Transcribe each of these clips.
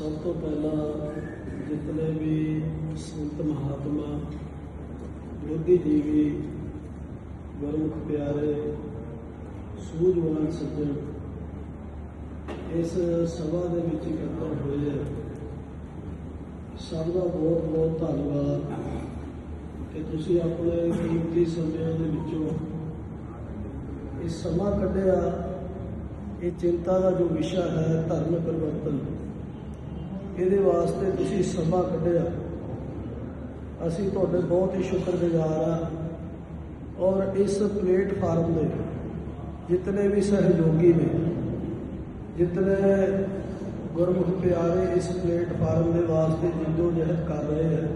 ਸਭ ਤੋਂ ਪਹਿਲਾਂ ਜਿਤਨੇ ਵੀ ਸੰਤ ਮਹਾਤਮਾ ਬੁੱਧੀਜੀਵੀ ਗੁਰਮੁਖ ਪਿਆਰੇ, ਸੂਝਵਾਨ ਸੱਜਣ, ਇਸ ਸਭਾ ਦੇ ਵਿੱਚ ਇਕੱਤਰ ਹੋਏ ਹੈ ਸਭ ਦਾ ਬਹੁਤ ਬਹੁਤ ਧੰਨਵਾਦ ਕਿ ਤੁਸੀਂ ਆਪਣੇ ਕੀਮਤੀ ਸਮਿਆਂ ਦੇ ਵਿੱਚੋਂ ਇਹ ਸਮਾਂ ਕੱਢਿਆ। ਇਹ ਚਿੰਤਾ ਦਾ ਜੋ ਵਿਸ਼ਾ ਹੈ, ਧਰਮ ਪਰਿਵਰਤਨ। ਇਹਦੇ ਵਾਸਤੇ ਤੁਸੀਂ ਸਮਾਂ ਕੱਢਿਆ। ਅਸੀਂ ਤੁਹਾਡੇ ਬਹੁਤ ਹੀ ਸ਼ੁਕਰਗੁਜ਼ਾਰ ਆ ਔਰ ਇਸ ਪਲੇਟਫਾਰਮ ਦੇ ਜਿਤਨੇ ਵੀ ਸਹਿਯੋਗੀ ਨੇ, ਜਿਤਨੇ ਗੁਰਮੁਖ ਪਿਆਰੇ ਇਸ ਪਲੇਟਫਾਰਮ ਦੇ ਵਾਸਤੇ ਜਿੰਦੋ ਜਹਿਦ ਕਰ ਰਹੇ ਹੈ,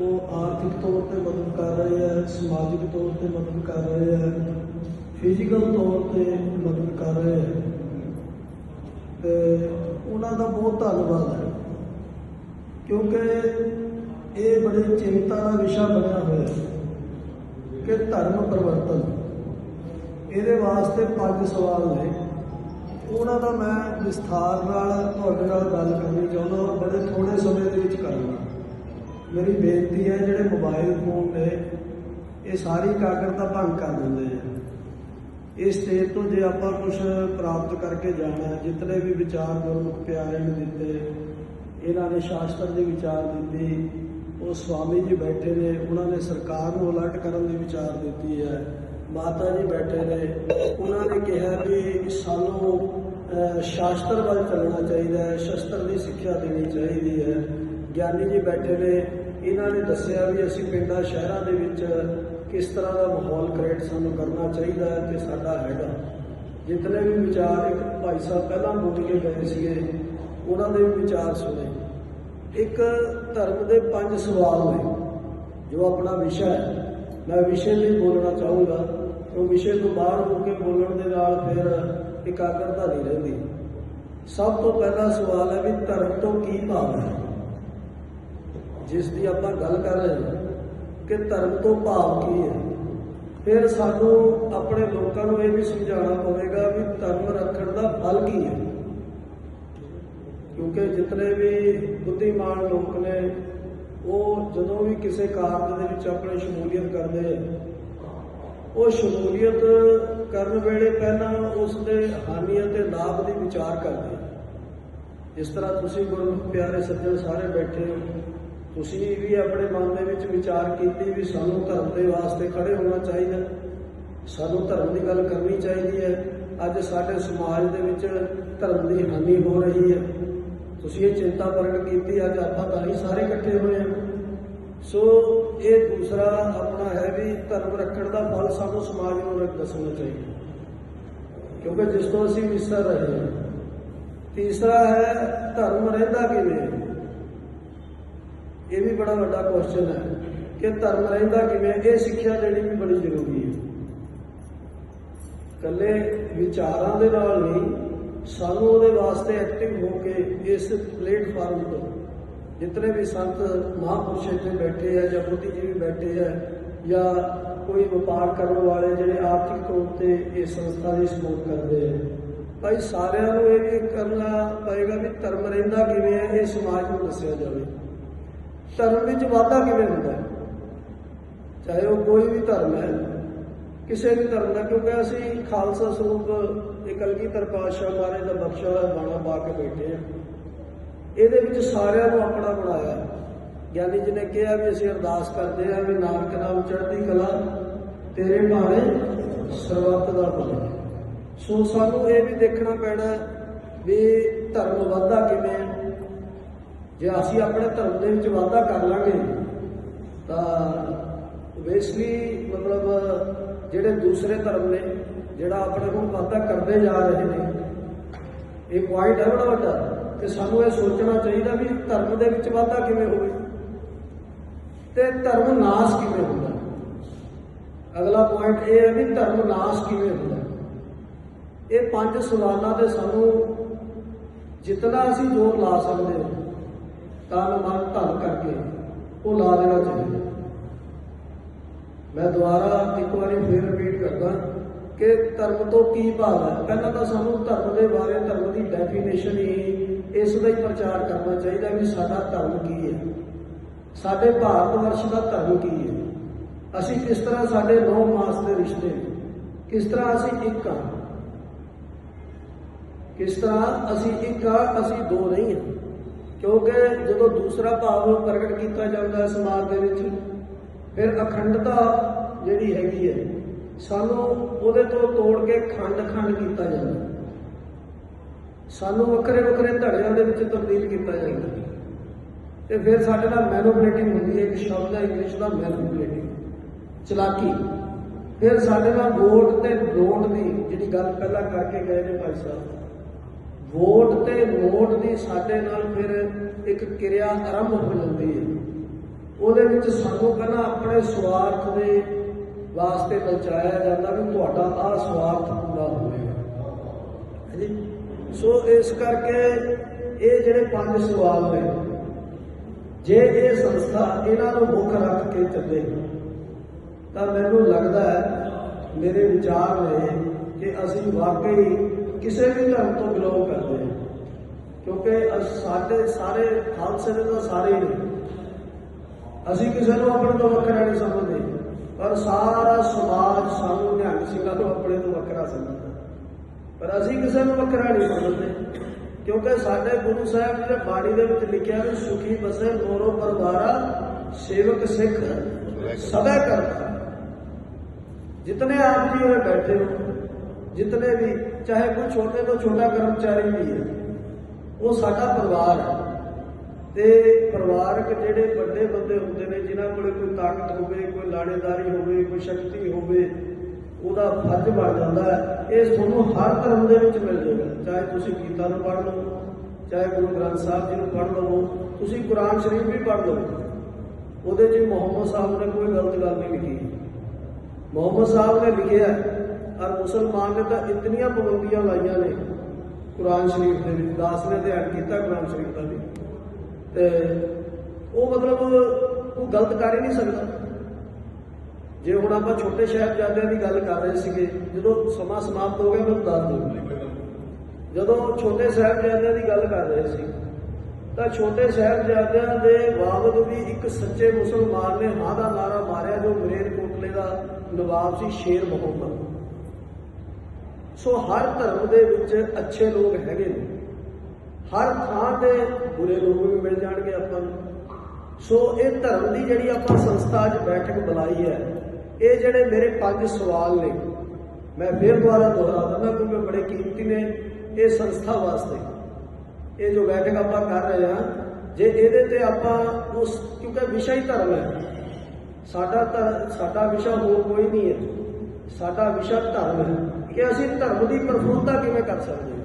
ਉਹ ਆਰਥਿਕ ਤੌਰ ਤੇ ਮਦਦ ਕਰ ਰਹੇ ਹੈ, ਸਮਾਜਿਕ ਤੌਰ ਤੇ ਮਦਦ ਕਰ ਰਹੇ ਹੈ ਫਿਜ਼ੀਕਲ ਤੌਰ ਤੇ ਮਦਦ ਕਰ ਰਹੇ ਹੈ। ਤੇ ਉਹਨਾਂ ਦਾ ਬਹੁਤ ਧੰਨਵਾਦ ਹੈ। ਕਿਉਂਕਿ ਇਹ ਬੜੀ ਚਿੰਤਾ ਦਾ ਵਿਸ਼ਾ ਬਣਿਆ ਹੋਇਆ ਹੈ ਕਿ ਧਰਮ ਪਰਿਵਰਤਨ, ਇਹਦੇ ਵਾਸਤੇ ਪੰਜ ਸਵਾਲ ਨੇ। ਉਹਨਾਂ ਦਾ ਮੈਂ ਵਿਸਥਾਰ ਨਾਲ ਤੁਹਾਡੇ ਨਾਲ ਗੱਲ ਕਰਨੀ ਚਾਹੁੰਦਾ ਹਾਂ, ਬੜੇ ਥੋੜੇ ਸਮੇਂ ਦੇ ਵਿੱਚ ਕਰਾਂਗਾ। ਮੇਰੀ ਬੇਨਤੀ ਹੈ, ਜਿਹੜੇ ਮੋਬਾਈਲ ਫੋਨ ਨੇ, ਇਹ ਸਾਰੀ ਕਾਗਰਤਾ ਭੰਗ ਕਰ ਦਿੰਦੇ ਇਸ ਸਟੇਜ ਤੋਂ ਜੇ ਆਪਾਂ ਕੁਝ ਪ੍ਰਾਪਤ ਕਰਕੇ ਜਾਣਾ ਹੈ, ਜਿਤਨੇ ਵੀ ਵਿਚਾਰ ਗੁਰਮੁਖ ਪਿਆਰੇ ਨੇ ਦਿੱਤੇ ਇਹਨਾਂ ਨੇ ਸ਼ਾਸਤਰ ਦੇ ਵਿਚਾਰ ਦਿੱਤੀ ਉਹ ਸਵਾਮੀ ਜੀ ਬੈਠੇ ਨੇ ਉਹਨਾਂ ਨੇ ਸਰਕਾਰ ਨੂੰ ਅਲਰਟ ਕਰਨ ਦੀ ਵਿਚਾਰ ਦਿੱਤੀ ਹੈ ਮਾਤਾ ਜੀ ਬੈਠੇ ਨੇ ਉਹਨਾਂ ਨੇ ਕਿਹਾ ਕਿ ਸਾਨੂੰ ਸ਼ਾਸਤਰ ਵੱਲ ਚੱਲਣਾ ਚਾਹੀਦਾ ਹੈ ਸ਼ਸਤਰ ਦੀ ਸਿੱਖਿਆ ਦੇਣੀ ਚਾਹੀਦੀ ਹੈ। ਗਿਆਨੀ ਜੀ ਬੈਠੇ ਨੇ ਇਹਨਾਂ ਨੇ ਦੱਸਿਆ ਵੀ ਅਸੀਂ ਪਿੰਡਾਂ ਸ਼ਹਿਰਾਂ ਦੇ ਵਿੱਚ ਕਿਸ ਤਰ੍ਹਾਂ ਦਾ ਮਾਹੌਲ ਕ੍ਰੀਏਟ ਸਾਨੂੰ ਕਰਨਾ ਚਾਹੀਦਾ ਹੈ ਤੇ ਸਾਡਾ ਹੈਗਾ। ਜਿਤਨੇ ਵੀ ਵਿਚਾਰ ਇੱਕ ਭਾਈ ਸਾਹਿਬ ਪਹਿਲਾਂ ਬੋਲ ਕੇ ਗਏ ਸੀਗੇ, ਉਹਨਾਂ ਦੇ ਵੀ ਵਿਚਾਰ ਸੁਣੇ। ਇੱਕ ਧਰਮ ਦੇ ਪੰਜ ਸਵਾਲ ਨੇ, ਜੋ ਆਪਣਾ ਵਿਸ਼ਾ ਹੈ। ਮੈਂ ਵਿਸ਼ੇ ਲਈ ਬੋਲਣਾ ਚਾਹੂੰਗਾ, ਉਹ ਵਿਸ਼ੇ ਤੋਂ ਬਾਹਰ ਹੋ ਕੇ ਬੋਲਣ ਦੇ ਨਾਲ ਫਿਰ ਇਕਾਗਰਤਾ ਨਹੀਂ ਰਹਿੰਦੀ। ਸਭ ਤੋਂ ਪਹਿਲਾ ਸਵਾਲ ਹੈ ਵੀ ਧਰਮ ਤੋਂ ਕੀ ਭਾਵ ਹੈ? ਜਿਸ ਦੀ ਆਪਾਂ ਗੱਲ ਕਰ ਰਹੇ ਹਾਂ ਕਿ ਧਰਮ ਤੋਂ ਭਾਵ ਕੀ ਹੈ? ਫਿਰ ਸਾਨੂੰ ਆਪਣੇ ਲੋਕਾਂ ਨੂੰ ਇਹ ਵੀ ਸਮਝਾਉਣਾ ਪਵੇਗਾ ਵੀ ਧਰਮ ਰੱਖਣ ਦਾ ਫਲ ਕੀ ਹੈ? ਕਿਉਂਕਿ ਜਿਤਨੇ ਵੀ ਬੁੱਧੀਮਾਨ ਲੋਕ ਨੇ, ਉਹ ਜਦੋਂ ਵੀ ਕਿਸੇ ਕਾਰਜ ਦੇ ਵਿੱਚ ਆਪਣੀ ਸ਼ਮੂਲੀਅਤ ਕਰਦੇ ਆ, ਉਹ ਸ਼ਮੂਲੀਅਤ ਕਰਨ ਵੇਲੇ ਪਹਿਲਾਂ ਉਸ ਦੇ ਹਾਨੀ ਅਤੇ ਲਾਭ ਦੀ ਵਿਚਾਰ ਕਰਦੇ ਜਿਸ ਤਰ੍ਹਾਂ ਤੁਸੀਂ ਗੁਰੂ ਪਿਆਰੇ ਸੱਜਣ ਸਾਰੇ ਬੈਠੇ ਹੋ। ਤੁਸੀਂ ਵੀ ਆਪਣੇ ਮਨ ਦੇ ਵਿੱਚ ਵਿਚਾਰ ਕੀਤੀ ਵੀ ਸਾਨੂੰ ਧਰਮ ਦੇ ਵਾਸਤੇ ਖੜੇ ਹੋਣਾ ਚਾਹੀਦਾ। ਸਾਨੂੰ ਧਰਮ ਦੀ ਗੱਲ ਕਰਨੀ ਚਾਹੀਦੀ ਹੈ। ਅੱਜ ਸਾਡੇ ਸਮਾਜ ਦੇ ਵਿੱਚ ਧਰਮ ਦੀ ਹਾਨੀ ਹੋ ਰਹੀ ਹੈ। ਤੁਸੀਂ ਇਹ ਚਿੰਤਾ ਪ੍ਰਗਟ ਕੀਤੀ, ਅੱਜ ਆਪਾਂ ਤਾਂ ਹੀ ਸਾਰੇ ਇਕੱਠੇ ਹੋਏ ਹਾਂ। ਸੋ ਇਹ ਦੂਸਰਾ ਆਪਣਾ ਹੈ ਵੀ ਧਰਮ ਰੱਖਣ ਦਾ ਫਲ ਸਾਨੂੰ ਸਮਾਜ ਨੂੰ ਰੱਖ ਦੱਸਣਾ ਚਾਹੀਦਾ। ਕਿਉਂਕਿ ਜਿਸ ਤੋਂ ਅਸੀਂ ਵਿਸਰ ਰਹੇ ਹਾਂ। ਤੀਸਰਾ ਹੈ ਧਰਮ ਰਹਿੰਦਾ ਕਿਵੇਂ? ਇਹ ਵੀ ਬੜਾ ਵੱਡਾ ਕੁਐਸਚਨ ਹੈ ਕਿ ਧਰਮ ਰਹਿੰਦਾ ਕਿਵੇਂ? ਇਹ ਸਿੱਖਿਆ ਦੇਣੀ ਵੀ ਬੜੀ ਜ਼ਰੂਰੀ ਹੈ। ਕੱਲੇ ਵਿਚਾਰਾਂ ਦੇ ਨਾਲ ਨਹੀਂ, ਸਾਨੂੰ ਉਹਦੇ ਵਾਸਤੇ ਐਕਟਿਵ ਹੋ ਕੇ ਇਸ ਪਲੇਟਫਾਰਮ ਤੋਂ ਜਿਤਨੇ ਵੀ ਸੰਤ ਮਹਾਂਪੁਰਸ਼ ਇੱਥੇ ਬੈਠੇ ਆ ਜਾਂ ਬੁੱਧੀ ਜੀ ਵੀ ਬੈਠੇ ਆ ਜਾਂ ਕੋਈ ਵਪਾਰ ਕਰਨ ਵਾਲੇ ਜਿਹੜੇ ਆਰਥਿਕ ਤੌਰ ਤੇ ਇਸ ਸੰਸਥਾ ਦੀ ਸਪੋਰਟ ਕਰਦੇ ਆ, ਭਾਈ ਸਾਰਿਆਂ ਨੂੰ ਇਹ ਕਰਨਾ ਪਏਗਾ ਵੀ ਧਰਮ ਰਹਿੰਦਾ ਕਿਵੇਂ ਹੈ ਇਹ ਸਮਾਜ ਨੂੰ ਦੱਸਿਆ ਜਾਵੇ। ਧਰਮ ਵਿੱਚ ਵਾਧਾ ਕਿਵੇਂ ਹੁੰਦਾ ਹੈ? ਚਾਹੇ ਉਹ ਕੋਈ ਵੀ ਧਰਮ ਹੈ, ਕਿਸੇ ਵੀ ਧਰਮ ਦਾ, ਕਿਉਂਕਿ ਅਸੀਂ ਖਾਲਸਾ ਸਰੂਪ ਇੱਕ ਅਲਗੀਧਰ ਪਾਤਸ਼ਾਹ ਮਹਾਰਾਜ ਦਾ ਬਖਸ਼ਿਆ ਹੋਇਆ ਬਾਣਾ ਪਾ ਕੇ ਬੈਠੇ ਆ ਇਹਦੇ ਵਿੱਚ ਸਾਰਿਆਂ ਨੂੰ ਆਪਣਾ ਬਣਾਇਆ। ਗਿਆਨੀ ਜੀ ਨੇ ਕਿਹਾ ਵੀ ਅਸੀਂ ਅਰਦਾਸ ਕਰਦੇ ਹਾਂ ਵੀ ਨਾਨਕ ਨਾਮ ਚੜ੍ਹਦੀ ਕਲਾ ਤੇਰੇ ਭਾਣੇ ਸਰਬੱਤ ਦਾ ਭਲਾ। ਸੋ ਸਾਨੂੰ ਇਹ ਵੀ ਦੇਖਣਾ ਪੈਣਾ ਵੀ ਧਰਮ ਵਾਧਾ ਕਿਵੇਂ ਹੈ। ਜੇ ਅਸੀਂ ਆਪਣੇ ਧਰਮ ਦੇ ਵਿੱਚ ਵਾਧਾ ਕਰ ਲਾਂਗੇ, ਤਾਂ ਓਬਵੀਅਸਲੀ ਮਤਲਬ ਜਿਹੜੇ ਦੂਸਰੇ ਧਰਮ ਨੇ, ਜਿਹੜਾ ਆਪਣੇ ਕੋਲ ਵਾਧਾ ਕਰਦੇ ਜਾ ਰਹੇ ਨੇ, ਇਹ ਪੁਆਇੰਟ ਹੈ ਬੜਾ ਵੱਡਾ ਕਿ ਸਾਨੂੰ ਇਹ ਸੋਚਣਾ ਚਾਹੀਦਾ ਵੀ ਧਰਮ ਦੇ ਵਿੱਚ ਵਾਧਾ ਕਿਵੇਂ ਹੋਵੇ, ਤੇ ਧਰਮ ਨਾਸ਼ ਕਿਵੇਂ ਹੁੰਦਾ? ਅਗਲਾ ਪੁਆਇੰਟ ਇਹ ਹੈ ਵੀ ਧਰਮ ਨਾਸ਼ ਕਿਵੇਂ ਹੁੰਦਾ? ਇਹ ਪੰਜ ਸਵਾਲਾਂ ਤੇ ਸਾਨੂੰ ਜਿਤਨਾ ਅਸੀਂ ਜ਼ੋਰ ਲਾ ਸਕਦੇ ਹਾਂ ਤਨ ਮਨ ਧਨ ਕਰਕੇ ਉਹ ਲਾ ਦੇਣਾ ਚਾਹੀਦਾ। ਮੈਂ ਦੁਬਾਰਾ ਇੱਕ ਵਾਰੀ ਫੇਰ ਰਿਪੀਟ ਕਰਦਾ ਕਿ ਧਰਮ ਤੋਂ ਕੀ ਭਾਵ ਹੈ? ਪਹਿਲਾਂ ਤਾਂ ਸਾਨੂੰ ਧਰਮ ਦੇ ਬਾਰੇ, ਧਰਮ ਦੀ ਡੈਫੀਨੇਸ਼ਨ ਹੀ ਇਸ ਦਾ ਹੀ ਪ੍ਰਚਾਰ ਕਰਨਾ ਚਾਹੀਦਾ ਵੀ ਸਾਡਾ ਧਰਮ ਕੀ ਹੈ। ਸਾਡੇ ਭਾਰਤ ਵਰਸ਼ ਦਾ ਧਰਮ ਕੀ ਹੈ? ਅਸੀਂ ਕਿਸ ਤਰ੍ਹਾਂ ਸਾਡੇ ਨੌ ਮਾਸ ਦੇ ਰਿਸ਼ਤੇ ਕਿਸ ਤਰ੍ਹਾਂ ਅਸੀਂ ਇੱਕ ਹਾਂ? ਕਿਸ ਤਰ੍ਹਾਂ ਅਸੀਂ ਇੱਕ ਹਾਂ? ਅਸੀਂ ਦੋ ਨਹੀਂ ਹਾਂ। ਕਿਉਂਕਿ ਜਦੋਂ ਦੂਸਰਾ ਭਾਵ ਪ੍ਰਗਟ ਕੀਤਾ ਜਾਂਦਾ ਸਮਾਜ ਦੇ ਵਿੱਚ, ਫਿਰ ਅਖੰਡਤਾ ਜਿਹੜੀ ਹੈਗੀ ਹੈ, ਸਾਨੂੰ ਉਹਦੇ ਤੋਂ ਤੋੜ ਕੇ ਖੰਡ ਖੰਡ ਕੀਤਾ ਜਾਂਦਾ। ਸਾਨੂੰ ਵੱਖਰੇ ਵੱਖਰੇ ਧੜਿਆਂ ਦੇ ਵਿੱਚ ਤਬਦੀਲ ਕੀਤਾ ਜਾਂਦਾ। ਹੈ। ਤੇ ਫਿਰ ਸਾਡੇ ਨਾਲ ਮੈਨੂਪਲੇਟਿੰਗ ਹੁੰਦੀ ਹੈ, ਇੱਕ ਸ਼ਬਦ ਹੈ, ਇੰਗਲਿਸ਼ ਦਾ ਮੈਨੂਪਲੇਟਿੰਗ ਚਲਾਕੀ। ਫਿਰ ਸਾਡੇ ਨਾਲ ਵੋਟ ਤੇ ਵੋਟ ਦੀ ਜਿਹੜੀ ਗੱਲ ਪਹਿਲਾਂ ਕਰਕੇ ਗਏ ਨੇ ਭਾਈ ਸਾਹਿਬ। ਵੋਟ ਤੇ ਨੋਟ ਦੀ ਸਾਡੇ ਨਾਲ ਫਿਰ ਇੱਕ ਕਿਰਿਆ ਆਰੰਭ ਹੋ ਜਾਂਦੀ ਹੈ। ਉਹਦੇ ਵਿੱਚ ਸਾਨੂੰ ਪਹਿਲਾਂ ਆਪਣੇ ਸਵਾਰਥ ਦੇ ਵਾਸਤੇ ਬਚਾਇਆ ਜਾਂਦਾ ਵੀ ਤੁਹਾਡਾ ਆਹ ਸਵਾਰਥ ਪੂਰਾ ਹੋਵੇਗਾ ਹਾਂਜੀ? ਸੋ ਇਸ ਕਰਕੇ ਇਹ ਜਿਹੜੇ ਪੰਜ ਸਵਾਲ ਨੇ, ਜੇ ਇਹ ਸੰਸਥਾ ਇਹਨਾਂ ਨੂੰ ਮੁੱਖ ਰੱਖ ਕੇ ਚੱਲੇ, ਤਾਂ ਮੈਨੂੰ ਲੱਗਦਾ ਹੈ, ਮੇਰੇ ਵਿਚਾਰ ਨੇ ਕਿ ਅਸੀਂ ਵਾਕਈ ਕਿਸੇ ਵੀ ਧਰਮ ਤੋਂ ਬਿਲੋਂਗ ਕਰਦੇ ਹਾਂ ਕਿਉਂਕਿ ਅਸ- ਸਾਡੇ ਸਾਰੇ ਖਾਲਸੇ ਦੇ ਤਾਂ ਸਾਰੇ ਹੀ ਨੇ ਅਸੀਂ ਕਿਸੇ ਨੂੰ ਆਪਣੇ ਤੋਂ ਵੱਖਰਾ ਨਹੀਂ ਸਮਝਦੇ ਪਰ ਸਾਰਾ ਸਮਾਜ ਸਾਨੂੰ ਨਿਹੰਗ ਸਿੰਘਾਂ ਨੂੰ ਆਪਣੇ ਤੋਂ ਵੱਖਰਾ ਸਮਝਦਾ ਪਰ ਅਸੀਂ ਕਿਸੇ ਨੂੰ ਵੱਖਰਾ ਨਹੀਂ ਸਮਝਦੇ ਕਿਉਂਕਿ ਸਾਡੇ ਗੁਰੂ ਸਾਹਿਬ ਜੀ ਦੇ ਬਾਣੀ ਦੇ ਵਿੱਚ ਲਿਖਿਆ ਵੀ ਸੁਖੀ ਬਸੇ ਮੋਰੋ ਪਰਵਾਰਾ ਸੇਵਕ ਸਿੱਖ ਸਦਾ ਕਰਤਾ ਜਿਤਨੇ ਆਪ ਜੀ ਹੋਏ ਬੈਠੇ ਹੋ ਜਿਤਨੇ ਵੀ, ਚਾਹੇ ਕੋਈ ਛੋਟੇ ਤੋਂ ਛੋਟਾ ਕਰਮਚਾਰੀ ਵੀ ਹੈ, ਉਹ ਸਾਡਾ ਪਰਿਵਾਰ ਹੈ। ਤੇ ਪਰਿਵਾਰਕ ਜਿਹੜੇ ਵੱਡੇ ਬੰਦੇ ਹੁੰਦੇ ਨੇ, ਜਿਨ੍ਹਾਂ ਕੋਲੇ ਕੋਈ ਤਾਕਤ ਹੋਵੇ, ਕੋਈ ਲਾੜੇਦਾਰੀ ਹੋਵੇ, ਕੋਈ ਸ਼ਕਤੀ ਹੋਵੇ, ਉਹਦਾ ਫਰਜ਼ ਬਣ ਜਾਂਦਾ ਹੈ। ਇਹ ਤੁਹਾਨੂੰ ਹਰ ਧਰਮ ਦੇ ਵਿੱਚ ਮਿਲ ਜਾਏਗਾ। ਚਾਹੇ ਤੁਸੀਂ ਗੀਤਾ ਨੂੰ ਪੜ੍ਹ ਲਓ, ਚਾਹੇ ਗੁਰੂ ਗ੍ਰੰਥ ਸਾਹਿਬ ਜੀ ਨੂੰ ਪੜ੍ਹ ਲਓ, ਤੁਸੀਂ ਕੁਰਾਨ ਸ਼ਰੀਫ ਵੀ ਪੜ੍ਹ ਲਓ। ਉਹਦੇ 'ਚ ਮੁਹੰਮਦ ਸਾਹਿਬ ਨੇ ਕੋਈ ਗਲਤ ਗੱਲ ਨਹੀਂ ਲਿਖੀ। ਮੁਹੰਮਦ ਸਾਹਿਬ ਨੇ ਲਿਖਿਆ ਔਰ ਮੁਸਲਮਾਨ ਨੇ ਤਾਂ ਇਤਨੀਆਂ ਪਾਬੰਦੀਆਂ ਲਾਈਆਂ ਨੇ ਕੁਰਾਨ ਸ਼ਰੀਫ ਦੇ ਵਿੱਚ, ਦਾਸ ਨੇ ਧਿਆਨ ਕੀਤਾ ਕੁਰਾਨ ਸ਼ਰੀਫ ਦਾ ਵੀ। ਤੇ ਉਹ ਮਤਲਬ ਉਹ ਗਲਤ ਕਰ ਹੀ ਨਹੀਂ ਸਕਦਾ। ਜੇ ਹੁਣ ਆਪਾਂ ਛੋਟੇ ਸਾਹਿਬਜ਼ਾਦਿਆਂ ਦੀ ਗੱਲ ਕਰ ਰਹੇ ਸੀਗੇ, ਜਦੋਂ ਸਮਾਂ ਸਮਾਪਤ ਹੋ ਗਿਆ ਮੈਨੂੰ ਦੱਸ ਦਿਓ ਜਦੋਂ ਛੋਟੇ ਸਾਹਿਬਜ਼ਾਦਿਆਂ ਦੀ ਗੱਲ ਕਰ ਰਹੇ ਸੀ, ਤਾਂ ਛੋਟੇ ਸਾਹਿਬਜ਼ਾਦਿਆਂ ਦੇ ਬਾਵਜੂਦ ਵੀ ਇੱਕ ਸੱਚੇ ਮੁਸਲਮਾਨ ਨੇ ਹਾਂ ਦਾ ਨਾਰਾ ਮਾਰਿਆ, ਜੋ ਮਰੇਰ ਕੋਟਲੇ ਦਾ ਨਵਾਬ ਸੀ ਸ਼ੇਰ ਮੁਹੰਮਦ। ਸੋ ਹਰ ਧਰਮ ਦੇ ਵਿੱਚ ਅੱਛੇ ਲੋਕ ਹੈਗੇ ਨੇ। ਹਰ ਥਾਂ ਤੇ ਬੁਰੇ ਲੋਕ ਵੀ ਮਿਲ ਜਾਣਗੇ ਆਪਾਂ ਨੂੰ। ਸੋ ਇਹ ਧਰਮ ਦੀ ਜਿਹੜੀ ਆਪਾਂ ਸੰਸਥਾ ਅੱਜ ਬੈਠਕ ਬੁਲਾਈ ਹੈ, ਇਹ ਜਿਹੜੇ ਮੇਰੇ ਪੰਜ ਸਵਾਲ ਨੇ, ਮੈਂ ਫਿਰ ਦੁਬਾਰਾ ਦੁਹਰਾ ਦਿੰਦਾ ਕਿਉਂਕਿ ਬੜੇ ਕੀਮਤੀ ਨੇ ਇਹ ਸੰਸਥਾ ਵਾਸਤੇ। ਇਹ ਜੋ ਬੈਠਕ ਆਪਾਂ ਕਰ ਰਹੇ ਹਾਂ, ਜੇ ਇਹਦੇ ਤੇ ਆਪਾਂ ਉਸ ਕਿਉਂਕਿ ਵਿਸ਼ਾ ਹੀ ਧਰਮ ਹੈ। ਸਾਡਾ ਧਰ- ਸਾਡਾ ਵਿਸ਼ਾ ਹੋਰ ਕੋਈ ਨਹੀਂ ਹੈ। ਸਾਡਾ ਵਿਸ਼ਾ ਧਰਮ ਹੈ। ਕਿ ਅਸੀਂ ਧਰਮ ਦੀ ਪ੍ਰਫੁੱਲਤਾ ਕਿਵੇਂ ਕਰ ਸਕਦੇ ਹਾਂ?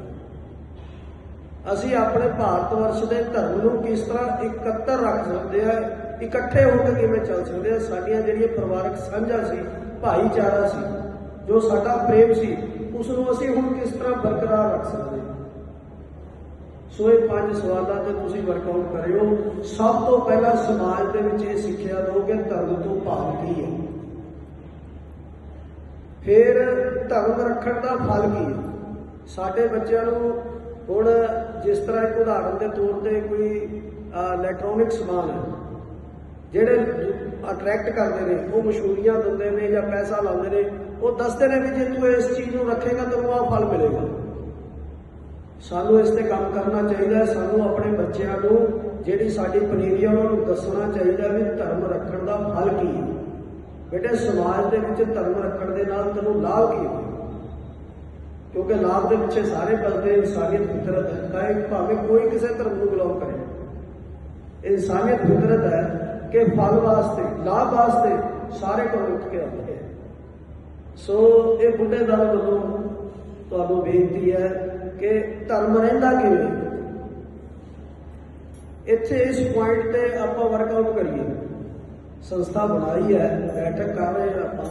ਅਸੀਂ ਆਪਣੇ ਭਾਰਤ ਵਰਸ਼ ਦੇ ਧਰਮ ਨੂੰ ਕਿਸ ਤਰ੍ਹਾਂ ਇਕੱਤਰ ਰੱਖ ਸਕਦੇ ਹਾਂ? ਇਕੱਠੇ ਹੋ ਕੇ ਕਿਵੇਂ ਚੱਲ ਸਕਦੇ ਹਾਂ? ਸਾਡੀਆਂ ਜਿਹੜੀਆਂ ਪਰਿਵਾਰਕ ਸਾਂਝਾ ਸੀ, ਭਾਈਚਾਰਾ ਸੀ, ਜੋ ਸਾਡਾ ਪ੍ਰੇਮ ਸੀ ਉਸ ਨੂੰ ਅਸੀਂ ਹੁਣ ਕਿਸ ਤਰ੍ਹਾਂ ਬਰਕਰਾਰ ਰੱਖ ਸਕਦੇ ਹਾਂ? ਸੋ ਇਹ ਪੰਜ ਸਵਾਲਾਂ ਤੇ ਤੁਸੀਂ ਵਰਕਆਊਟ ਕਰਿਓ। ਸਭ ਤੋਂ ਪਹਿਲਾਂ ਸਮਾਜ ਦੇ ਵਿੱਚ ਇਹ ਸਿੱਖਿਆ ਦਿਓ ਕਿ ਧਰਮ ਤੋਂ ਭਾਵ ਕੀ ਹੈ ਫਿਰ ਧਰਮ ਰੱਖਣ ਦਾ ਫਲ ਕੀ ਹੈ? ਸਾਡੇ ਬੱਚਿਆਂ ਨੂੰ ਹੁਣ ਜਿਸ ਤਰ੍ਹਾਂ ਇੱਕ ਉਦਾਹਰਨ ਦੇ ਤੌਰ ਤੇ ਕੋਈ ਇਲੈਕਟ੍ਰੋਨਿਕ ਸਮਾਨ ਹੈ, ਜਿਹੜੇ ਅਟਰੈਕਟ ਕਰਦੇ ਨੇ, ਉਹ ਮਸ਼ਹੂਰੀਆਂ ਦਿੰਦੇ ਨੇ ਜਾਂ ਪੈਸਾ ਲਾਉਂਦੇ ਨੇ, ਉਹ ਦੱਸਦੇ ਨੇ ਵੀ ਜੇ ਤੂੰ ਇਸ ਚੀਜ਼ ਨੂੰ ਰੱਖੇਗਾ ਤੈਨੂੰ ਆਹ ਫਲ ਮਿਲੇਗਾ। ਸਾਨੂੰ ਇਸ ਤੇ ਕੰਮ ਕਰਨਾ ਚਾਹੀਦਾ ਹੈ, ਸਾਨੂੰ ਆਪਣੇ ਬੱਚਿਆਂ ਨੂੰ, ਜਿਹੜੀ ਸਾਡੀ ਪਨੀਰੀ ਆ ਉਹਨਾਂ ਨੂੰ ਦੱਸਣਾ ਚਾਹੀਦਾ ਵੀ ਧਰਮ ਰੱਖਣ ਦਾ ਫਲ ਕੀ ਹੈ। ਬੇਟੇ, ਸਮਾਜ ਦੇ ਵਿੱਚ ਧਰਮ ਰੱਖਣ ਦੇ ਨਾਲ ਤੈਨੂੰ ਲਾਭ ਕੀ ਹੈ ਕਿਉਂਕਿ ਲਾਭ ਦੇ ਪਿੱਛੇ ਸਾਰੇ ਪਲਦੇ ਇਨਸਾਨੀਅਤ, ਫਿਤਰਤ ਹੈ। ਚਾਹੇ ਭਾਵੇਂ ਕੋਈ ਕਿਸੇ ਧਰਮ ਨੂੰ ਬਿਲੋਂਗ ਕਰੇ। ਇਨਸਾਨੀਅਤ, ਫਿਤਰਤ ਹੈ ਕਿ ਫਲ ਵਾਸਤੇ, ਲਾਭ ਵਾਸਤੇ ਸਾਰੇ ਕੋਲ ਉੱਠ ਕੇ ਆਉਂਦੇ ਹੈ ਸੋ ਇਹ ਬੁੱਢੇ ਦਲ ਵੱਲੋਂ ਤੁਹਾਨੂੰ ਬੇਨਤੀ ਹੈ ਕਿ ਧਰਮ ਰਹਿੰਦਾ ਕਿਵੇਂ? ਇੱਥੇ ਇਸ ਪੁਆਇੰਟ ਤੇ ਆਪਾਂ ਵਰਕਆਊਟ ਕਰੀਏ। ਸੰਸਥਾ ਬਣਾਈ ਹੈ, ਬੈਠਕ ਕਰ ਰਹੇ ਹਾਂ ਆਪਾਂ।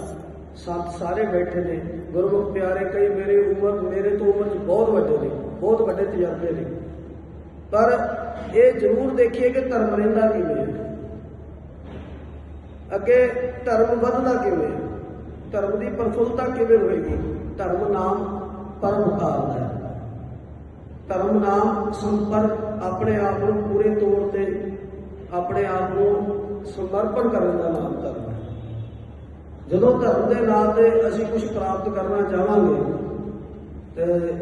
ਸੱਤ ਸਾਰੇ ਬੈਠੇ ਨੇ। ਗੁਰਮੁਖ ਪਿਆਰੇ, ਕਈ ਮੇਰੇ ਉਮਰ, ਮੇਰੇ ਤੋਂ ਉਮਰ ਬਹੁਤ ਵੱਡੇ ਨੇ, ਬਹੁਤ ਵੱਡੇ ਤਜਰਬੇ ਨੇ। ਪਰ ਇਹ ਜ਼ਰੂਰ ਦੇਖੀਏ ਕਿ ਧਰਮ ਰਹਿੰਦਾ ਕਿਵੇਂ ਹੈ। ਅੱਗੇ ਧਰਮ ਵਧਦਾ ਕਿਵੇਂ ਹੈ? ਧਰਮ ਦੀ ਪ੍ਰਫੁੱਲਤਾ ਕਿਵੇਂ ਹੋਏਗੀ? ਧਰਮ ਨਾਮ ਪਰਮ ਕਾਲ ਹੈ। ਧਰਮ ਨਾਮ ਸੰਪਰਕ ਆਪਣੇ ਆਪ ਨੂੰ ਪੂਰੇ ਤੌਰ ਤੇ, ਆਪਣੇ ਆਪ ਨੂੰ ਸਮਰਪਣ ਕਰਨ ਦਾ ਨਾਮ ਧਰਮ ਹੈ। ਜਦੋਂ ਧਰਮ ਦੇ ਨਾਮ ਤੇ ਅਸੀਂ ਕੁਝ ਪ੍ਰਾਪਤ ਕਰਨਾ ਚਾਹਾਂਗੇ ਤੇ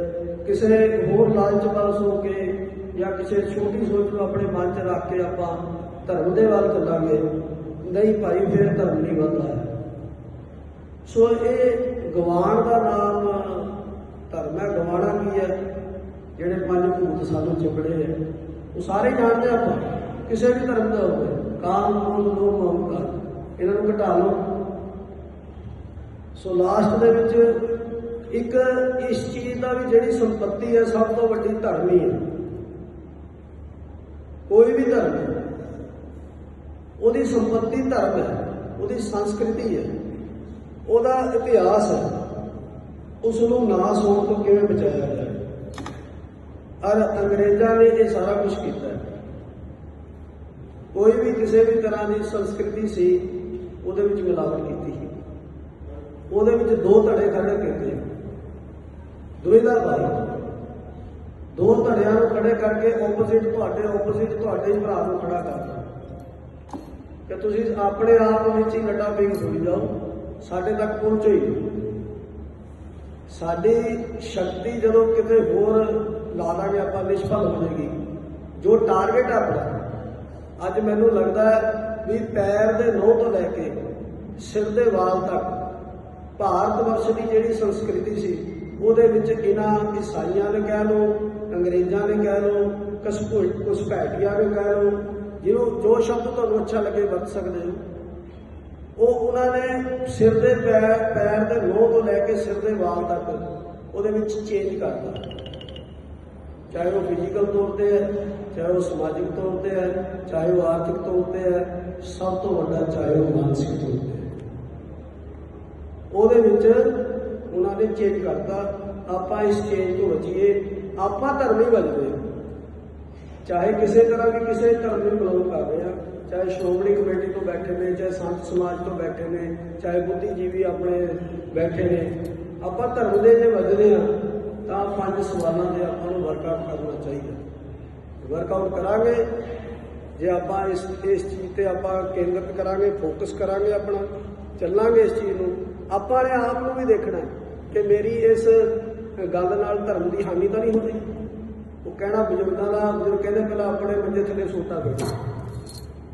ਕਿਸੇ ਹੋਰ ਲਾਲਚ ਵੱਲ ਸੋ ਕੇ ਜਾਂ ਕਿਸੇ ਛੋਟੀ ਸੋਚ ਨੂੰ ਆਪਣੇ ਮਨ 'ਚ ਰੱਖ ਕੇ ਆਪਾਂ ਧਰਮ ਦੇ ਵੱਲ ਚੱਲਾਂਗੇ, ਨਹੀਂ ਭਾਈ, ਫਿਰ ਧਰਮ ਨਹੀਂ ਵੱਧਦਾ ਸੋ ਇਹ ਗਵਾਣ ਦਾ ਨਾਮ ਧਰਮ ਹੈ। ਗਵਾਣਾ ਕੀ ਹੈ? ਜਿਹੜੇ ਪੰਜ ਭੂਤ ਸਾਨੂੰ ਚਿਪੜੇ ਹੈ। ਉਹ ਸਾਰੇ ਜਾਣਦੇ ਆਪਾਂ। ਕਿਸੇ ਵੀ ਧਰਮ ਦਾ ਹੋਵੇ। ਕਾਮ ਕ੍ਰੋਧ ਲੋਭ ਮਮਕਾਰ ਇਹਨਾਂ ਨੂੰ ਘਟਾ ਲਓ। ਸੋ ਲਾਸਟ ਦੇ ਵਿੱਚ ਇੱਕ ਇਸ ਚੀਜ਼ ਦਾ ਵੀ ਜਿਹੜੀ ਸੰਪਤੀ ਹੈ, ਸਭ ਤੋਂ ਵੱਡੀ ਧਰਮ ਹੀ ਹੈ। ਕੋਈ ਵੀ ਧਰਮ ਉਹਦੀ ਸੰਪਤੀ ਧਰਮ ਹੈ, ਉਹਦੀ ਸੰਸਕ੍ਰਿਤੀ ਹੈ, ਉਹਦਾ ਇਤਿਹਾਸ ਹੈ ਉਸ ਨੂੰ ਨਾਸ ਹੋਣ ਤੋਂ ਕਿਵੇਂ ਬਚਾਇਆ ਜਾਏ? ਔਰ ਅੰਗਰੇਜ਼ਾਂ ਨੇ ਇਹ ਸਾਰਾ ਕੁਝ ਕੀਤਾ ਹੈ। ਕੋਈ ਵੀ ਕਿਸੇ ਵੀ ਤਰ੍ਹਾਂ ਦੀ ਸੰਸਕ੍ਰਿਤੀ ਸੀ, ਉਹਦੇ ਵਿੱਚ ਮਿਲਾਵਟ ਕੀਤੀ ਸੀ। ਉਹਦੇ ਵਿੱਚ ਦੋ ਧੜੇ ਖੜੇ ਕੀਤੇ। ਦੁਇਦਾ ਭਾਈ, ਦੋ ਧੜਿਆਂ ਨੂੰ ਖੜੇ ਕਰਕੇ ਆਪੋਜ਼ਿਟ ਤੁਹਾਡੇ ਆਪੋਜ਼ਿਟ ਤੁਹਾਡੇ ਹੀ ਭਰਾ ਨੂੰ ਖੜਾ ਕਰਤਾ। ਕਿ ਤੁਸੀਂ ਆਪਣੇ ਆਪ ਵਿੱਚ ਹੀ ਲੱਡਾ ਪੀਂਗ ਸੁਣੀ ਜਾਓ, ਸਾਡੇ ਤੱਕ ਪਹੁੰਚੋ ਹੀ ਸਾਡੀ ਸ਼ਕਤੀ ਜਦੋਂ ਕਿਤੇ ਹੋਰ ਲਾ ਦਾਂਗੇ ਆਪਾਂ ਨਿਸ਼ਫਲ ਹੋ ਜਾਏਗੀ। ਜੋ ਟਾਰਗੇਟ ਆਪਣਾ ਅੱਜ ਮੈਨੂੰ ਲੱਗਦਾ ਹੈ ਵੀ ਪੈਰ ਦੇ ਨੋਹ ਤੋਂ ਲੈ ਕੇ ਸਿਰ ਦੇ ਵਾਲ ਤੱਕ ਭਾਰਤ ਵਰਸ਼ ਦੀ ਜਿਹੜੀ ਸੰਸਕ੍ਰਿਤੀ ਸੀ, ਉਹਦੇ ਵਿੱਚ ਇਹਨਾਂ ਈਸਾਈਆਂ ਨੇ ਕਹਿ ਲਓ, ਅੰਗਰੇਜ਼ਾਂ ਨੇ ਕਹਿ ਲਓ ਕਸਪੁ ਕੁਸਪੈਟੀਆਂ ਨੇ ਕਹਿ ਲਓ, ਜਿਹਨੂੰ ਜੋ ਸ਼ਬਦ ਤੁਹਾਨੂੰ ਅੱਛਾ ਲੱਗੇ ਵਰਤ ਸਕਦੇ ਹੋ। ਉਹ ਉਹਨਾਂ ਨੇ ਸਿਰ ਦੇ ਪੈਰ ਪੈਰ ਦੇ ਨੋਹ ਤੋਂ ਲੈ ਕੇ ਸਿਰ ਦੇ ਵਾਲ ਤੱਕ ਉਹਦੇ ਵਿੱਚ ਚੇਂਜ ਕਰਤਾ। ਚਾਹੇ ਉਹ ਫਿਜ਼ੀਕਲ ਤੌਰ ਤੇ ਹੈ, ਚਾਹੇ ਉਹ ਸਮਾਜਿਕ ਤੌਰ ਤੇ ਹੈ, ਚਾਹੇ ਉਹ ਆਰਥਿਕ ਤੌਰ ਤੇ ਹੈ, ਸਭ ਤੋਂ ਵੱਡਾ ਚਾਹੇ ਉਹ ਮਾਨਸਿਕ ਤੌਰ ਤੇ ਹੈ ਉਹਦੇ ਵਿੱਚ ਉਹਨਾਂ ਨੇ ਚੇਂਜ ਕਰਤਾ, ਆਪਾਂ ਇਸ ਚੇਂਜ ਤੋਂ ਬਚੀਏ, ਆਪਾਂ ਧਰਮ ਹੀ ਬਦਲਦੇ ਹਾਂ। ਚਾਹੇ ਕਿਸੇ ਤਰ੍ਹਾਂ ਵੀ ਕਿਸੇ ਧਰਮ ਨੂੰ ਬਿਲੋਂਗ ਕਰ ਰਹੇ ਆ, ਚਾਹੇ ਸ਼੍ਰੋਮਣੀ ਕਮੇਟੀ ਤੋਂ ਬੈਠੇ ਨੇ, ਚਾਹੇ ਸੰਤ ਸਮਾਜ ਤੋਂ ਬੈਠੇ ਨੇ, ਚਾਹੇ ਬੁੱਧੀਜੀਵੀ ਆਪਣੇ ਬੈਠੇ ਨੇ, ਆਪਾਂ ਧਰਮ ਦੇ ਜੇ ਵੱਜਦੇ ਆ ਪੰਜ ਸਵਾਲਾਂ ਦੇ ਆਪਾਂ ਨੂੰ ਵਰਕਆਊਟ ਕਰਨਾ ਚਾਹੀਦਾ। ਵਰਕਆਊਟ ਕਰਾਂਗੇ, ਜੇ ਆਪਾਂ ਇਸ ਇਸ ਚੀਜ਼ ਤੇ ਆਪਾਂ ਕੇਂਦਰਿਤ ਕਰਾਂਗੇ ਫੋਕਸ ਕਰਾਂਗੇ ਆਪਣਾ, ਚੱਲਾਂਗੇ ਇਸ ਚੀਜ਼ ਨੂੰ, ਆਪਾਂ ਨੇ ਆਪ ਨੂੰ ਵੀ ਦੇਖਣਾ ਕਿ ਮੇਰੀ ਇਸ ਗੱਲ ਨਾਲ ਧਰਮ ਦੀ ਹਾਨੀ ਤਾਂ ਨਹੀਂ ਹੁੰਦੀ। ਉਹ ਕਹਿਣਾ ਬਜ਼ੁਰਗਾਂ ਦਾ, ਬਜ਼ੁਰਗ ਕਹਿੰਦੇ ਪਹਿਲਾਂ ਆਪਣੇ ਮੰਜੇ ਥੱਲੇ ਸੋਟਾ ਬੈਠੋ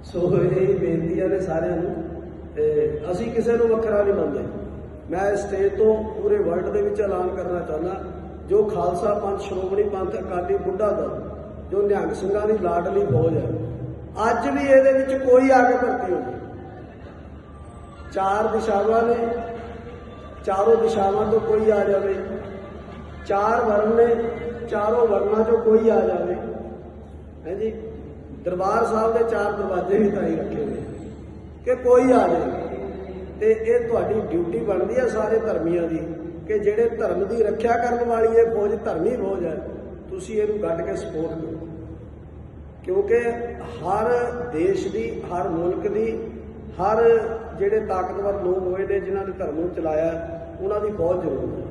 ਸੋ ਇਹ ਬੇਨਤੀਆਂ ਨੇ ਸਾਰਿਆਂ ਨੂੰ, ਤੇ ਅਸੀਂ ਕਿਸੇ ਨੂੰ ਵੱਖਰਾ ਨਹੀਂ ਮੰਨਦੇ। ਮੈਂ ਇਸ ਸਟੇਜ ਤੋਂ ਪੂਰੇ ਵਰਲਡ ਦੇ ਵਿੱਚ ਐਲਾਨ ਕਰਨਾ ਚਾਹੁੰਦਾ। ਜੋ ਖਾਲਸਾ ਪੰਥ, ਸ਼੍ਰੋਮਣੀ ਪੰਥ, ਅਕਾਲੀ ਬੁੱਢਾ ਦਲ, ਜੋ ਨਿਹੰਗ ਸਿੰਘਾਂ ਦੀ ਲਾਡਲੀ ਫੌਜ ਹੈ, ਅੱਜ ਵੀ ਇਹਦੇ ਵਿੱਚ ਕੋਈ ਆ ਕੇ ਭਰਤੀ ਹੋ ਚਾਰ ਦਿਸ਼ਾਵਾਂ ਨੇ, ਚਾਰੋਂ ਦਿਸ਼ਾਵਾਂ ਤੋਂ ਕੋਈ ਆ ਜਾਵੇ। ਚਾਰ ਵਰਨ ਨੇ, ਚਾਰੋਂ ਵਰਨਾਂ ਚੋਂ ਕੋਈ ਆ ਜਾਵੇ। ਹੈ ਦਰਬਾਰ ਸਾਹਿਬ ਦੇ ਚਾਰ ਦਰਵਾਜ਼ੇ ਵੀ ਤਾਂ ਹੀ ਰੱਖੇ ਨੇ, ਕਿ ਕੋਈ ਆ ਜਾਵੇ। ਤੇ ਇਹ ਤੁਹਾਡੀ ਡਿਊਟੀ ਬਣਦੀ ਹੈ ਸਾਰੇ ਧਰਮੀਆਂ ਦੀ। ਕਿ ਜਿਹੜੇ ਧਰਮ ਦੀ ਰੱਖਿਆ ਕਰਨ ਵਾਲੀ ਇਹ ਫੌਜ ਧਰਮੀ ਫੌਜ ਹੈ, ਤੁਸੀਂ ਇਹਨੂੰ ਗੱਡ ਕੇ ਸਪੋਰਟ ਕਰੋ। ਕਿਉਂਕਿ ਹਰ ਦੇਸ਼ ਦੀ, ਹਰ ਮੁਲਕ ਦੀ, ਹਰ ਜਿਹੜੇ ਤਾਕਤਵਰ ਲੋਕ ਹੋਏ ਨੇ ਜਿਨ੍ਹਾਂ ਨੇ ਧਰਮ ਨੂੰ ਚਲਾਇਆ, ਉਹਨਾਂ ਦੀ ਬਹੁਤ ਜ਼ਰੂਰਤ ਹੈ।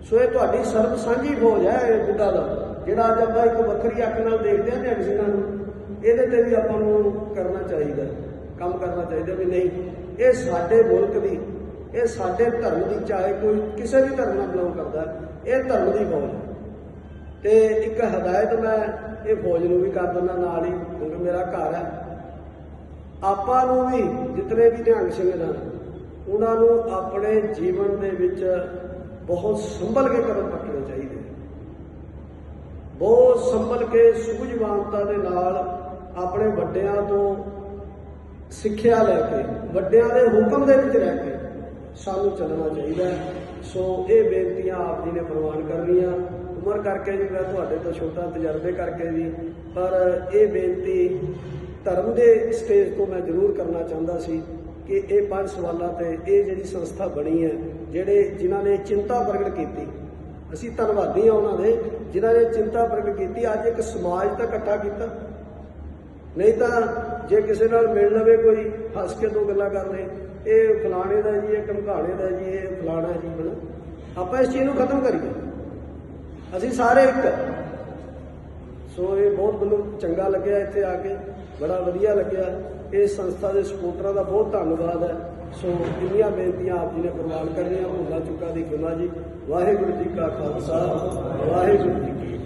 ਸੋ ਇਹ ਤੁਹਾਡੀ ਸਰਬ ਸਾਂਝੀ ਫੌਜ ਹੈ ਇਹ ਬੁੱਢਾ ਦਾ, ਜਿਹੜਾ ਅੱਜ ਆਪਾਂ ਇੱਕ ਵੱਖਰੀ ਅੱਖ ਨਾਲ ਦੇਖਦੇ ਹਾਂ ਤੇ ਸਿੰਘਾਂ ਨੂੰ, ਇਹਦੇ ਤੇ ਵੀ ਆਪਾਂ ਨੂੰ ਕਰਨਾ ਚਾਹੀਦਾ, ਕੰਮ ਕਰਨਾ ਚਾਹੀਦਾ ਵੀ ਨਹੀਂ, ਇਹ ਸਾਡੇ ਮੁਲਕ ਦੀ ਇਹ ਸਾਡੇ ਧਰਮ ਦੀ ਚਾਹੇ ਕੋਈ ਕਿਸੇ ਵੀ ਧਰਮ ਨਾਲ ਬਿਲੋਂਗ ਕਰਦਾ, ਇਹ ਧਰਮ ਦੀ ਫੌਜ ਹੈ। ਤੇ ਇੱਕ ਹਦਾਇਤ ਮੈਂ ਇਹ ਫੌਜ ਨੂੰ ਵੀ ਕਰ ਦਿੰਦਾ, ਨਾਲ ਹੀ ਕਿਉਂਕਿ ਮੇਰਾ ਘਰ ਹੈ। ਆਪਾਂ ਨੂੰ ਵੀ ਜਿਤਨੇ ਵੀ ਨਿਹੰਗ ਸਿੰਘ ਨੇ ਉਹਨਾਂ ਨੂੰ ਆਪਣੇ ਜੀਵਨ ਦੇ ਵਿੱਚ ਬਹੁਤ ਸੰਭਲ ਕੇ ਕਦਮ ਪੱਟਣੇ ਚਾਹੀਦੇ ਬਹੁਤ ਸੰਭਲ ਕੇ ਸੂਝਵਾਨਤਾ ਦੇ ਨਾਲ ਆਪਣੇ ਵੱਡਿਆਂ ਤੋਂ ਸਿੱਖਿਆ ਲੈ ਕੇ, ਵੱਡਿਆਂ ਦੇ ਹੁਕਮ ਦੇ ਵਿੱਚ ਰਹਿ ਕੇ ਸਾਨੂੰ ਚੱਲਣਾ ਚਾਹੀਦਾ ਸੋ ਇਹ ਬੇਨਤੀਆਂ ਆਪ ਜੀ ਨੇ ਪ੍ਰਵਾਨ ਕਰਨੀਆਂ। ਉਮਰ ਕਰਕੇ ਜੀ, ਮੈਂ ਤੁਹਾਡੇ ਤੋਂ ਛੋਟਾ ਤਜਰਬੇ ਕਰਕੇ ਵੀ ਪਰ ਇਹ ਬੇਨਤੀ ਧਰਮ ਦੇ ਸਟੇਜ ਤੋਂ ਮੈਂ ਜ਼ਰੂਰ ਕਰਨਾ ਚਾਹੁੰਦਾ ਸੀ ਕਿ ਇਹ ਪੰਜ ਸਵਾਲਾਂ ਤੇ ਇਹ ਜਿਹੜੀ ਸੰਸਥਾ ਬਣੀ ਹੈ, ਜਿਹੜੇ ਜਿਨ੍ਹਾਂ ਨੇ ਚਿੰਤਾ ਪ੍ਰਗਟ ਕੀਤੀ, ਅਸੀਂ ਧੰਨਵਾਦੀ ਹਾਂ ਉਹਨਾਂ ਦੇ, ਜਿਨ੍ਹਾਂ ਨੇ ਚਿੰਤਾ ਪ੍ਰਗਟ ਕੀਤੀ, ਅੱਜ ਇੱਕ ਸਮਾਜ ਤਾਂ ਇਕੱਠਾ ਕੀਤਾ। ਨਹੀਂ ਤਾਂ ਜੇ ਕਿਸੇ ਨਾਲ ਮਿਲ ਲਵੇ ਕੋਈ, ਹੱਸ ਕੇ ਦੋ ਗੱਲਾਂ ਕਰ ਲਏ ਇਹ ਫਲਾਣੇ ਦਾ ਜੀ, ਇਹ ਕਣਕਾਣੇ ਦਾ ਜੀ, ਇਹ ਫਲਾਣਾ ਜੀ ਬਣਾ ਆਪਾਂ ਇਸ ਚੀਜ਼ ਨੂੰ ਖਤਮ ਕਰੀਏ। ਅਸੀਂ ਸਾਰੇ ਇੱਕ। ਸੋ ਇਹ ਬਹੁਤ ਮੈਨੂੰ ਚੰਗਾ ਲੱਗਿਆ ਇੱਥੇ ਆ ਕੇ, ਬੜਾ ਵਧੀਆ ਲੱਗਿਆ। ਇਸ ਸੰਸਥਾ ਦੇ ਸਪੋਰਟਰਾਂ ਦਾ ਬਹੁਤ ਧੰਨਵਾਦ ਹੈ। ਸੋ ਇੰਨੀਆਂ ਬੇਨਤੀਆਂ ਆਪ ਜੀ ਨੇ ਪ੍ਰਵਾਨ ਕਰਨੀਆਂ, ਭੁੱਲਾ ਚੁੱਕਾ ਦੀ ਖਿਮਾ ਜੀ। ਵਾਹਿਗੁਰੂ ਜੀ ਕਾ ਖਾਲਸਾ, ਵਾਹਿਗੁਰੂ ਜੀ ਕੀ